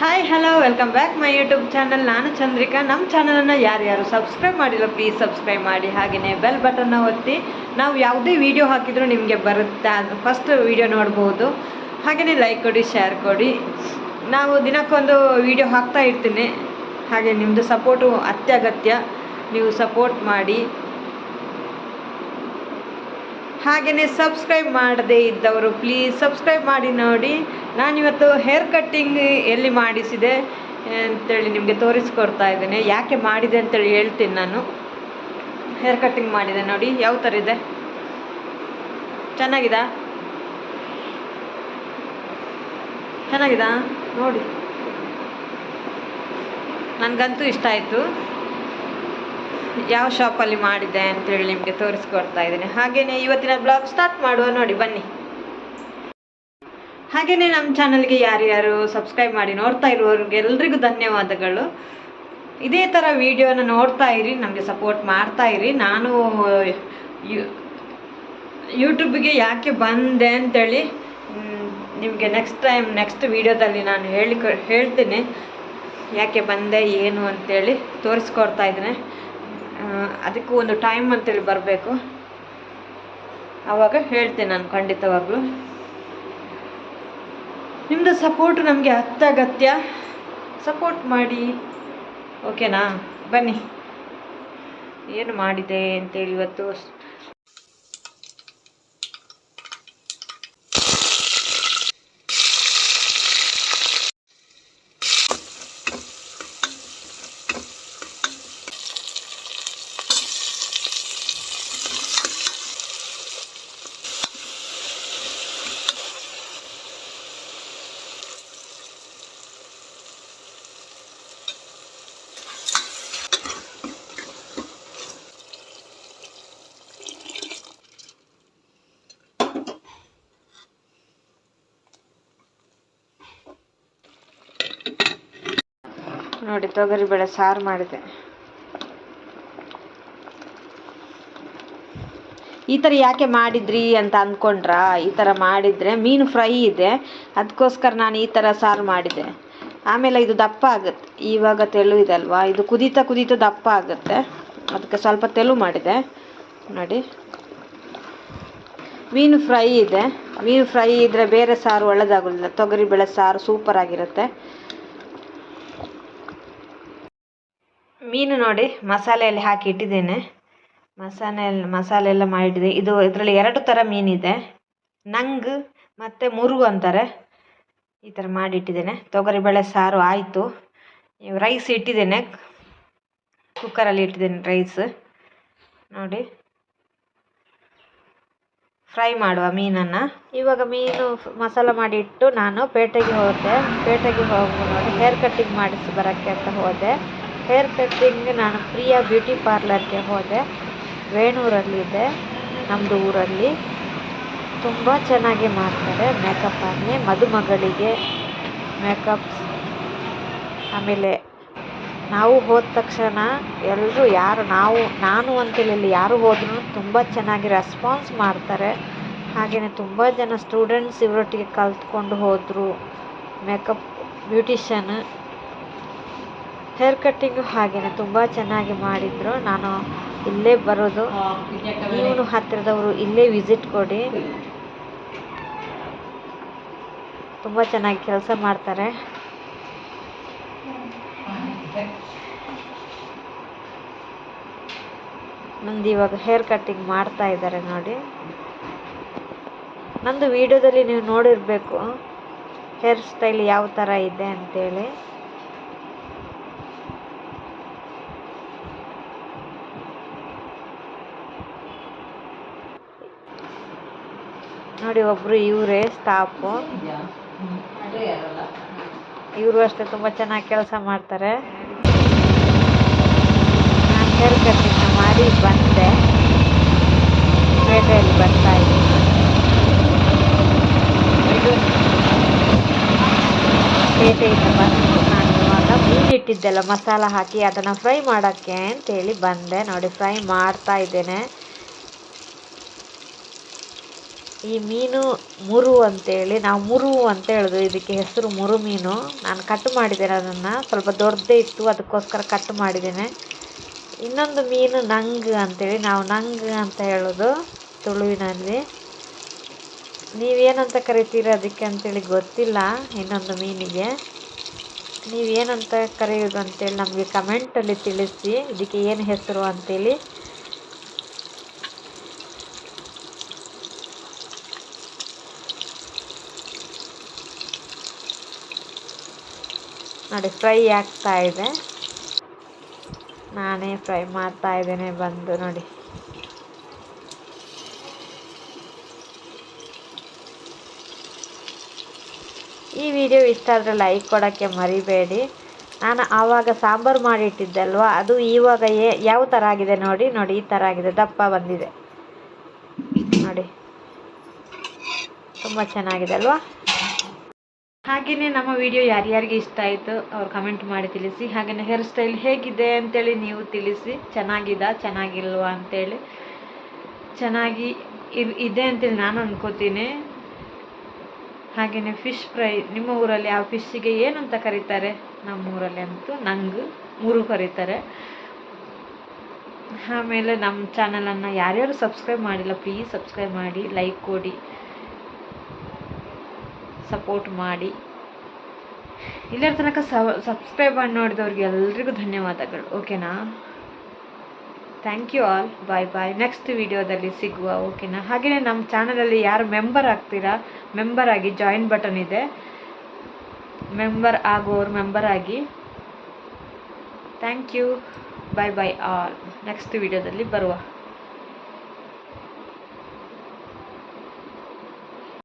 Hi hello welcome back my YouTube channel ನಾನು ಚಂದ್ರಿಕಾ. ನಮ್ಮ ಚಾನಲನ್ನು ಯಾರ್ಯಾರು ಸಬ್ಸ್ಕ್ರೈಬ್ ಮಾಡಿಲ್ಲ ಪ್ಲೀಸ್ ಸಬ್ಸ್ಕ್ರೈಬ್ ಮಾಡಿ. ಹಾಗೆಯೇ ಬೆಲ್ ಬಟನ್ನ ಒತ್ತಿ. ನಾವು ಯಾವುದೇ ವಿಡಿಯೋ ಹಾಕಿದರೂ ನಿಮಗೆ ಬರುತ್ತೆ ಅದು ಫಸ್ಟ್ ವಿಡಿಯೋ ನೋಡ್ಬೋದು. ಹಾಗೆಯೇ ಲೈಕ್ ಕೊಡಿ ಶೇರ್ ಕೊಡಿ. ನಾವು ದಿನಕ್ಕೊಂದು ವಿಡಿಯೋ ಹಾಕ್ತಾ ಇರ್ತೀನಿ. ಹಾಗೆ ನಿಮ್ಮದು ಸಪೋರ್ಟು ಅತ್ಯಗತ್ಯ. ನೀವು ಸಪೋರ್ಟ್ ಮಾಡಿ. ಹಾಗೆಯೇ ಸಬ್ಸ್ಕ್ರೈಬ್ ಮಾಡದೇ ಇದ್ದವರು ಪ್ಲೀಸ್ ಸಬ್ಸ್ಕ್ರೈಬ್ ಮಾಡಿ ನೋಡಿ. ನಾನಿವತ್ತು ಹೇರ್ ಕಟ್ಟಿಂಗ್ ಎಲ್ಲಿ ಮಾಡಿಸಿದೆ ಅಂತೇಳಿ ನಿಮಗೆ ತೋರಿಸ್ಕೊಡ್ತಾ ಇದ್ದೇನೆ. ಯಾಕೆ ಮಾಡಿದೆ ಅಂತೇಳಿ ಹೇಳ್ತೀನಿ ನಾನು. ಹೇರ್ ಕಟ್ಟಿಂಗ್ ಮಾಡಿದೆ ನೋಡಿ, ಯಾವ ಥರ ಇದೆ? ಚೆನ್ನಾಗಿದಾ? ಚೆನ್ನಾಗಿದಾ? ನೋಡಿ. ನನಗಂತೂ ಇಷ್ಟ ಆಯಿತು. ಯಾವ ಶಾಪಲ್ಲಿ ಮಾಡಿದೆ ಅಂತೇಳಿ ನಿಮಗೆ ತೋರಿಸ್ಕೊಡ್ತಾ ಇದ್ದೀನಿ. ಹಾಗೆಯೇ ಇವತ್ತಿನ ಬ್ಲಾಗ್ ಸ್ಟಾರ್ಟ್ ಮಾಡುವ ನೋಡಿ, ಬನ್ನಿ. ಹಾಗೆಯೇ ನಮ್ಮ ಚಾನಲ್ಗೆ ಯಾರ್ಯಾರು ಸಬ್ಸ್ಕ್ರೈಬ್ ಮಾಡಿ ನೋಡ್ತಾ ಇರುವವ್ರಿಗೆ ಎಲ್ರಿಗೂ ಧನ್ಯವಾದಗಳು. ಇದೇ ಥರ ವಿಡಿಯೋನ ನೋಡ್ತಾ ಇರಿ, ನಮಗೆ ಸಪೋರ್ಟ್ ಮಾಡ್ತಾ ಇರಿ. ನಾನು ಯೂಟ್ಯೂಬಿಗೆ ಯಾಕೆ ಬಂದೆ ಅಂತೇಳಿ ನಿಮಗೆ ನೆಕ್ಸ್ಟ್ ಟೈಮ್ ನೆಕ್ಸ್ಟ್ ವಿಡಿಯೋದಲ್ಲಿ ನಾನು ಹೇಳಿ ಹೇಳ್ತೀನಿ. ಯಾಕೆ ಬಂದೆ, ಏನು ಅಂತೇಳಿ ತೋರಿಸ್ಕೊಡ್ತಾ ಇದ್ದೀನಿ. ಅದಕ್ಕೂ ಒಂದು ಟೈಮ್ ಅಂತೇಳಿ ಬರಬೇಕು. ಆವಾಗ ಹೇಳ್ತೀನಿ ನಾನು ಖಂಡಿತವಾಗ್ಲೂ. ನಿಮ್ಮದು ಸಪೋರ್ಟ್ ನಮಗೆ ಅತ್ಯಗತ್ಯ ಸಪೋರ್ಟ್ ಮಾಡಿ. ಓಕೆನಾ ಬನ್ನಿ. ಏನು ಮಾಡಿದೆ ಅಂತೇಳಿ ಇವತ್ತು ನೋಡಿ ತೊಗರಿಬೇಳೆ ಸಾರು ಮಾಡಿದೆ. ಈ ಥರ ಯಾಕೆ ಮಾಡಿದ್ರಿ ಅಂತ ಅಂದ್ಕೊಂಡ್ರಾ ಈ ಥರ ಮಾಡಿದರೆ ಮೀನು ಫ್ರೈ ಇದೆ ಅದಕ್ಕೋಸ್ಕರ ನಾನು ಈ ಥರ ಸಾರು ಮಾಡಿದೆ. ಆಮೇಲೆ ಇದು ದಪ್ಪ ಆಗುತ್ತೆ. ಇವಾಗ ತೆಳು ಇದೆ ಅಲ್ವಾ? ಇದು ಕುದೀತಾ ಕುದೀತಾ ದಪ್ಪ ಆಗುತ್ತೆ. ಅದಕ್ಕೆ ಸ್ವಲ್ಪ ತೆಳು ಮಾಡಿದೆ. ನೋಡಿ. ಮೀನು ಫ್ರೈ ಇದೆ. ಮೀನು ಫ್ರೈ ಇದ್ದರೆ ಬೇರೆ ಸಾರು ಒಳ್ಳೆದಾಗೋದಿಲ್ಲ. ತೊಗರಿಬೇಳೆ ಸಾರು ಸೂಪರ್ ಮೀನು ನೋಡಿ ಮಸಾಲೆಯಲ್ಲಿ ಹಾಕಿ ಇಟ್ಟಿದ್ದೇನೆ. ಮಸಾಲೆ ಮಸಾಲೆ ಎಲ್ಲ ಮಾಡಿಟ್ಟಿದೆ ಇದು ಇದರಲ್ಲಿ ಎರಡು ಥರ ಮೀನಿದೆ. ನಂಗ್ ಮತ್ತು ಮುರುಗು ಅಂತಾರೆ. ಈ ಥರ ಮಾಡಿಟ್ಟಿದ್ದೇನೆ ತೊಗರಿಬೇಳೆ ಸಾರು ಆಯಿತು. ರೈಸ್ ಇಟ್ಟಿದ್ದೇನೆ. ಕುಕ್ಕರಲ್ಲಿ ಇಟ್ಟಿದ್ದೇನೆ ರೈಸ್ ನೋಡಿ. ಫ್ರೈ ಮಾಡುವ ಮೀನನ್ನು. ಇವಾಗ ಮೀನು ಮಸಾಲ ಮಾಡಿಟ್ಟು ನಾನು ಪೇಟೆಗೆ ಹೋದೆ. ಪೇಟೆಗೆ ಹೋಗಿ ನೋಡಿ ಹೇರ್ ಕಟ್ಟಿಂಗ್ ಮಾಡಿಸಿ ಬರೋಕ್ಕೆ ಅಂತ ಹೋದೆ. ಹೇರ್ ಕಟ್ಟಿಂಗ್ ನಾನು ಪ್ರಿಯ ಬ್ಯೂಟಿ ಪಾರ್ಲರ್ಗೆ ಹೋದೆ. ವೇಣೂರಲ್ಲಿದೆ ನಮ್ಮದು ಊರಲ್ಲಿ. ತುಂಬ ಚೆನ್ನಾಗಿ ಮಾಡ್ತಾರೆ ಮೇಕಪ್ ಆಗಲಿ ಮದುಮಗಳಿಗೆ ಮೇಕಪ್ ಆಮೇಲೆ ನಾವು ಹೋದ ತಕ್ಷಣ ಎಲ್ಲರೂ ಯಾರು ನಾವು, ನಾನು ಅಂತೇಳಿ ಯಾರು ಹೋದ್ರು ತುಂಬ ಚೆನ್ನಾಗಿ ರೆಸ್ಪಾನ್ಸ್ ಮಾಡ್ತಾರೆ. ಹಾಗೆಯೇ ತುಂಬ ಜನ ಸ್ಟೂಡೆಂಟ್ಸ್ ಇವರೊಟ್ಟಿಗೆ ಕಲ್ತ್ಕೊಂಡು ಹೋದರು. ಮೇಕಪ್ ಬ್ಯೂಟಿಷನ್ ಹೇರ್ ಕಟ್ಟಿಂಗು ಹಾಗೆಯೇ ತುಂಬ ಚೆನ್ನಾಗಿ ಮಾಡಿದರು. ನಾನು ಇಲ್ಲೇ ಬರೋದು. ನೀವು ಹತ್ತಿರದವರು ಇಲ್ಲೇ ವಿಸಿಟ್ ಕೊಡಿ. ತುಂಬ ಚೆನ್ನಾಗಿ ಕೆಲಸ ಮಾಡ್ತಾರೆ. ನಂದು ಇವಾಗ ಹೇರ್ ಕಟ್ಟಿಂಗ್ ಮಾಡ್ತಾ ಇದ್ದಾರೆ ನೋಡಿ. ನಂದು ವಿಡಿಯೋದಲ್ಲಿ ನೀವು ನೋಡಿರಬೇಕು ಹೇರ್ ಸ್ಟೈಲ್ ಯಾವ ಥರ ಇದೆ ಅಂತೇಳಿ. ನೋಡಿ ಒಬ್ಬರು ಇವರೇ ಸ್ಟಾಫು ಇವರು ಅಷ್ಟೇ ತುಂಬ ಚೆನ್ನಾಗಿ ಕೆಲಸ ಮಾಡ್ತಾರೆ. ನಾನು ಹೇರ್ ಮಾಡಿ ಬಂದೆ. ಪೇಟೆಯಲ್ಲಿ ಬರ್ತಾ ಇದ್ದೀನಿ. ಇದು ಪೇಟೆಯಿಂದ ಬಂದು ನಾನು ಇವಾಗ ಮಸಾಲ ಹಾಕಿ ಅದನ್ನು ಫ್ರೈ ಮಾಡೋಕ್ಕೆ ಅಂತೇಳಿ ಬಂದೆ. ನೋಡಿ ಫ್ರೈ ಮಾಡ್ತಾ ಇದ್ದೇನೆ. ಈ ಮೀನು ಮುರು ಅಂತೇಳಿ, ನಾವು ಮುರು ಅಂತ ಹೇಳೋದು, ಇದಕ್ಕೆ ಹೆಸರು ಮುರು ಮೀನು. ನಾನು ಕಟ್ ಮಾಡಿದ್ದೇನೆ ಅದನ್ನು, ಸ್ವಲ್ಪ ದೊಡ್ಡದೇ ಇತ್ತು, ಅದಕ್ಕೋಸ್ಕರ ಕಟ್ ಮಾಡಿದ್ದೇನೆ. ಇನ್ನೊಂದು ಮೀನು ನಂಗ್ ಅಂತೇಳಿ, ನಾವು ನಂಗ್ ಅಂತ ಹೇಳೋದು ತುಳುವಿನಲ್ಲಿ. ನೀವೇನಂತ ಕರಿತೀರಿ ಅದಕ್ಕೆ ಅಂತೇಳಿ ಗೊತ್ತಿಲ್ಲ ಇನ್ನೊಂದು ಮೀನಿಗೆ. ನೀವೇನಂತ ಕರೆಯೋದು ಅಂತೇಳಿ ನಮಗೆ ಕಮೆಂಟಲ್ಲಿ ತಿಳಿಸಿ, ಇದಕ್ಕೆ ಏನು ಹೆಸರು ಅಂತೇಳಿ. ನೋಡಿ, ಫ್ರೈ ಆಗ್ತಾ ಇದೆ. ನಾನೇ ಫ್ರೈ ಮಾಡ್ತಾ ಇದ್ದೇನೆ, ಬಂದು ನೋಡಿ. ಈ ವಿಡಿಯೋ ಇಷ್ಟ ಆದರೆ ಲೈಕ್ ಕೊಡೋಕ್ಕೆ ಮರಿಬೇಡಿ. ನಾನು ಆವಾಗ ಸಾಂಬಾರು ಮಾಡಿಟ್ಟಿದ್ದಲ್ವ, ಅದು ಇವಾಗ ಯಾವ ಥರ ಆಗಿದೆ ನೋಡಿ ನೋಡಿ, ಈ ಥರ ಆಗಿದೆ, ದಪ್ಪ ಬಂದಿದೆ. ನೋಡಿ. ತುಂಬ ಚೆನ್ನಾಗಿದೆ ಅಲ್ವಾ? ಹಾಗೆಯೇ ನಮ್ಮ ವಿಡಿಯೋ ಯಾರ್ಯಾರಿಗೆ ಇಷ್ಟ ಆಯಿತು ಅವ್ರು ಕಮೆಂಟ್ ಮಾಡಿ ತಿಳಿಸಿ ಹಾಗೆಯೇ ಹೇರ್ ಸ್ಟೈಲ್ ಹೇಗಿದೆ ಅಂತೇಳಿ ನೀವು ತಿಳಿಸಿ, ಚೆನ್ನಾಗಿದ, ಚೆನ್ನಾಗಿಲ್ವಾ ಅಂತೇಳಿ. ಚೆನ್ನಾಗಿ ಇದೆ ಅಂತೇಳಿ ನಾನು ಅಂದ್ಕೋತೀನಿ ಹಾಗೆಯೇ ಫಿಶ್ ಫ್ರೈ ನಿಮ್ಮ ಊರಲ್ಲಿ ಆ ಫಿಶ್ಶಿಗೆ ಏನಂತ ಕರೀತಾರೆ? ನಮ್ಮ ಊರಲ್ಲಿ ಅಂತೂ ನಂಗೆ ಮೂರು ಕರೀತಾರೆ. ಆಮೇಲೆ ನಮ್ಮ ಚಾನಲನ್ನು ಯಾರ್ಯಾರು ಸಬ್ಸ್ಕ್ರೈಬ್ ಮಾಡಿಲ್ಲ ಪ್ಲೀಸ್ ಸಬ್ಸ್ಕ್ರೈಬ್ ಮಾಡಿ ಲೈಕ್ ಕೊಡಿ. ಸಪೋರ್ಟ್ ಮಾಡಿ. ಇಲ್ಲರ ತನಕ ಸಬ್ಸ್ಕ್ರೈಬ್ ಮಾಡಿ ನೋಡಿದವ್ರಿಗೆ ಎಲ್ರಿಗೂ ಧನ್ಯವಾದಗಳು. ಓಕೆನಾ thank you all bye bye next ವಿಡಿಯೋದಲ್ಲಿ ಸಿಗುವ ಓಕೆನಾ ಹಾಗೆಯೇ ನಮ್ಮ ಚಾನಲಲ್ಲಿ ಯಾರು ಮೆಂಬರ್ ಆಗ್ತೀರಾ? ಮೆಂಬರ್ ಆಗಿ ಜಾಯಿನ್ ಬಟನ್ ಇದೆ. ಮೆಂಬರ್ ಆಗೋರು ಮೆಂಬರ್ ಆಗಿ. Thank you bye bye all next ವಿಡಿಯೋದಲ್ಲಿ ಬರುವ.